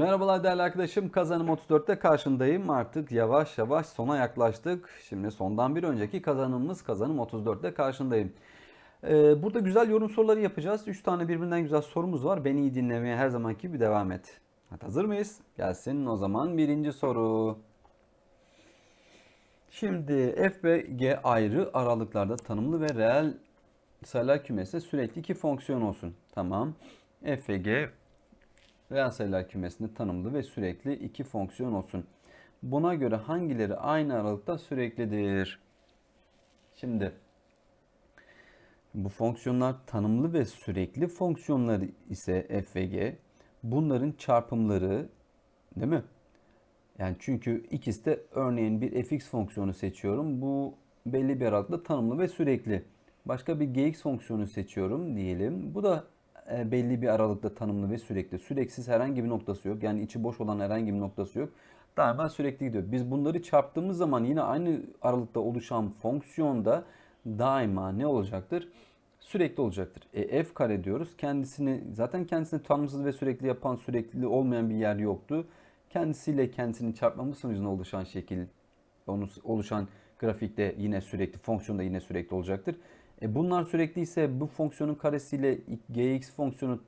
Merhabalar değerli arkadaşım. Kazanım 34'te karşındayım. Artık yavaş yavaş sona yaklaştık. Şimdi sondan bir önceki kazanımımız kazanım 34'te karşındayım. Ee, burada güzel yorum soruları yapacağız. 3 tane birbirinden güzel sorumuz var. Beni iyi dinlemeye her zamanki gibi devam et. Hazır mıyız? Gelsin o zaman birinci soru. Şimdi f ve g ayrı aralıklarda tanımlı ve reel sayılar kümesi sürekli iki fonksiyon olsun. Tamam. f ve g reel sayılar kümesinde tanımlı ve sürekli iki fonksiyon olsun. Buna göre hangileri aynı aralıkta süreklidir? Şimdi bu fonksiyonlar tanımlı ve sürekli fonksiyonlar ise f ve g. Bunların çarpımları değil mi? Yani çünkü ikisi de örneğin bir fx fonksiyonu seçiyorum. Bu belli bir aralıkta tanımlı ve sürekli. Başka bir gx fonksiyonu seçiyorum diyelim. Bu da belli bir aralıkta tanımlı ve sürekli. Süreksiz herhangi bir noktası yok. Yani içi boş olan herhangi bir noktası yok. Daima sürekli gidiyor. Biz bunları çarptığımız zaman yine aynı aralıkta oluşan fonksiyonda daima ne olacaktır? Sürekli olacaktır. E, f kare diyoruz. Kendisini zaten kendisini tanımsız ve sürekli yapan sürekli olmayan bir yer yoktu. Kendisiyle kendisini çarpmamız sonucunda oluşan şekil, oluşan grafikte yine sürekli, fonksiyonda yine sürekli olacaktır. E bunlar sürekli ise bu fonksiyonun karesiyle gx fonksiyonu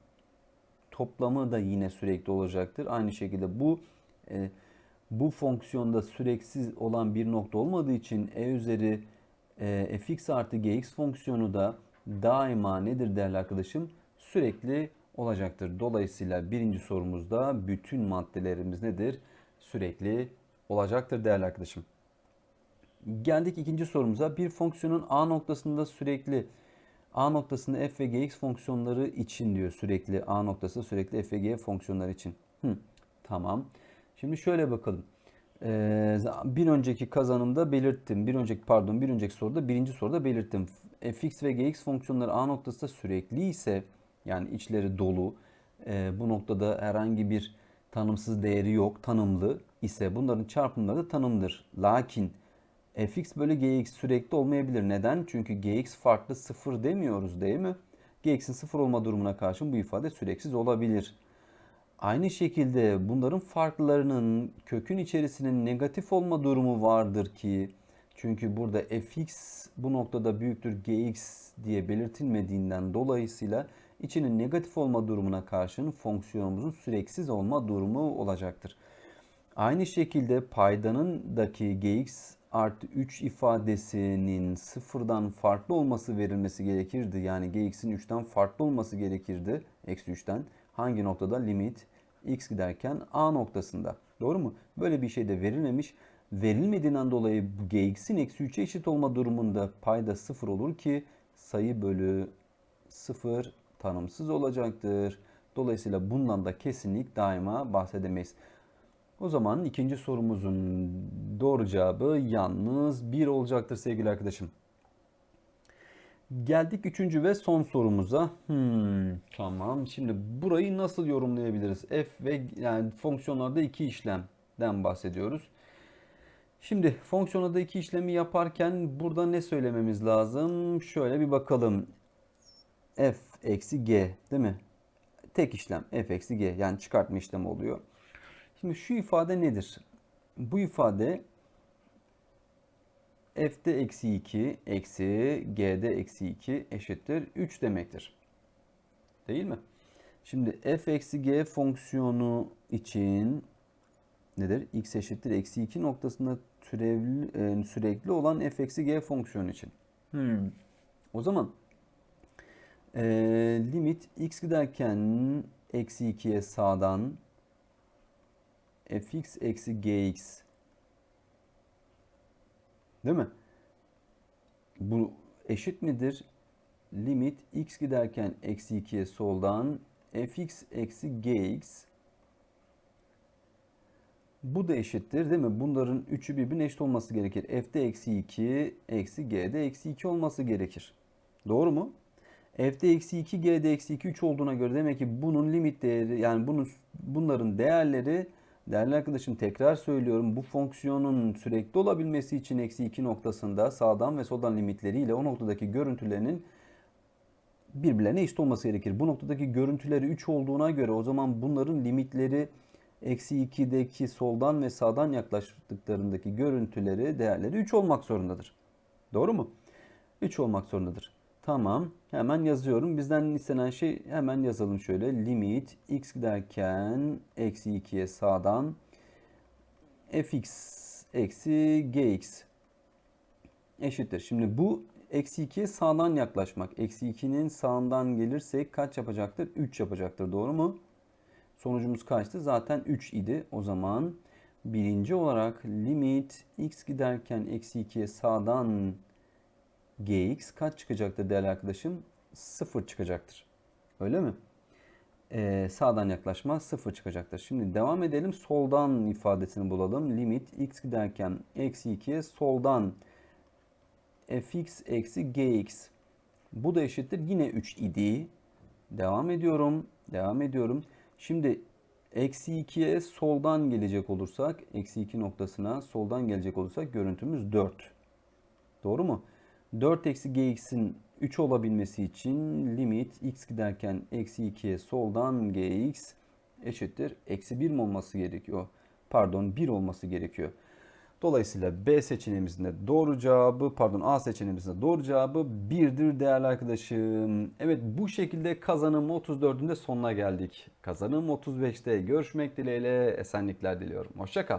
toplamı da yine sürekli olacaktır. Aynı şekilde bu e, bu fonksiyonda süreksiz olan bir nokta olmadığı için e üzeri e, fx artı gx fonksiyonu da daima nedir değerli arkadaşım? Sürekli olacaktır. Dolayısıyla birinci sorumuzda bütün maddelerimiz nedir? Sürekli olacaktır değerli arkadaşım. Geldik ikinci sorumuza. Bir fonksiyonun a noktasında sürekli a noktasında f ve gx fonksiyonları için diyor sürekli a noktası sürekli f ve g fonksiyonları için. Hı, tamam. Şimdi şöyle bakalım. Ee, bir önceki kazanımda belirttim. Bir önceki pardon bir önceki soruda birinci soruda belirttim. fx ve gx fonksiyonları a noktasında sürekli ise yani içleri dolu. E, bu noktada herhangi bir tanımsız değeri yok. Tanımlı ise bunların çarpımları da tanımdır. Lakin fx bölü gx sürekli olmayabilir. Neden? Çünkü gx farklı sıfır demiyoruz değil mi? gx'in sıfır olma durumuna karşın bu ifade süreksiz olabilir. Aynı şekilde bunların farklarının kökün içerisinin negatif olma durumu vardır ki çünkü burada fx bu noktada büyüktür gx diye belirtilmediğinden dolayısıyla içinin negatif olma durumuna karşın fonksiyonumuzun süreksiz olma durumu olacaktır. Aynı şekilde paydanın daki gx artı 3 ifadesinin sıfırdan farklı olması verilmesi gerekirdi. Yani gx'in 3'ten farklı olması gerekirdi. Eksi 3'ten. Hangi noktada? Limit x giderken a noktasında. Doğru mu? Böyle bir şey de verilmemiş. Verilmediğinden dolayı gx'in eksi 3'e eşit olma durumunda payda 0 olur ki sayı bölü 0 tanımsız olacaktır. Dolayısıyla bundan da kesinlik daima bahsedemeyiz. O zaman ikinci sorumuzun doğru cevabı yalnız 1 olacaktır sevgili arkadaşım. Geldik üçüncü ve son sorumuza. Hmm, tamam. Şimdi burayı nasıl yorumlayabiliriz? F ve yani fonksiyonlarda iki işlemden bahsediyoruz. Şimdi fonksiyonlarda iki işlemi yaparken burada ne söylememiz lazım? Şöyle bir bakalım. F eksi G değil mi? Tek işlem F eksi G yani çıkartma işlemi oluyor. Şimdi şu ifade nedir? Bu ifade f'de eksi 2 eksi g'de eksi 2 eşittir 3 demektir. Değil mi? Şimdi f eksi g fonksiyonu için nedir? x eşittir eksi 2 noktasında türevli, e, sürekli olan f eksi g fonksiyonu için. Hmm. O zaman e, limit x giderken eksi 2'ye sağdan fx eksi gx değil mi? Bu eşit midir? Limit x giderken eksi 2'ye soldan fx eksi gx bu da eşittir değil mi? Bunların üçü birbirine eşit olması gerekir. F'de eksi 2 eksi g'de eksi 2 olması gerekir. Doğru mu? F'de eksi 2 g'de eksi 2 3 olduğuna göre demek ki bunun limit değeri yani bunun bunların değerleri Değerli arkadaşım tekrar söylüyorum bu fonksiyonun sürekli olabilmesi için eksi 2 noktasında sağdan ve soldan limitleriyle o noktadaki görüntülerinin birbirlerine eşit olması gerekir. Bu noktadaki görüntüleri 3 olduğuna göre o zaman bunların limitleri Eksi 2'deki soldan ve sağdan yaklaştıklarındaki görüntüleri, değerleri 3 olmak zorundadır. Doğru mu? 3 olmak zorundadır. Tamam. Hemen yazıyorum. Bizden istenen şey hemen yazalım şöyle. Limit x giderken eksi 2'ye sağdan fx eksi gx eşittir. Şimdi bu eksi 2'ye sağdan yaklaşmak. Eksi 2'nin sağından gelirsek kaç yapacaktır? 3 yapacaktır. Doğru mu? Sonucumuz kaçtı? Zaten 3 idi. O zaman birinci olarak limit x giderken eksi 2'ye sağdan gx kaç çıkacaktır değerli arkadaşım? 0 çıkacaktır. Öyle mi? Ee, sağdan yaklaşma 0 çıkacaktır. Şimdi devam edelim. Soldan ifadesini bulalım. Limit x giderken eksi 2'ye soldan fx eksi gx. Bu da eşittir. Yine 3 idi. Devam ediyorum. Devam ediyorum. Şimdi eksi 2'ye soldan gelecek olursak, eksi 2 noktasına soldan gelecek olursak görüntümüz 4. Doğru mu? 4 eksi gx'in 3 olabilmesi için limit x giderken eksi 2'ye soldan gx eşittir. Eksi 1 mi olması gerekiyor? Pardon 1 olması gerekiyor. Dolayısıyla B seçeneğimizin de doğru cevabı, pardon A seçeneğimizin de doğru cevabı 1'dir değerli arkadaşım. Evet bu şekilde kazanım 34'ün de sonuna geldik. Kazanım 35'te görüşmek dileğiyle esenlikler diliyorum. Hoşçakal.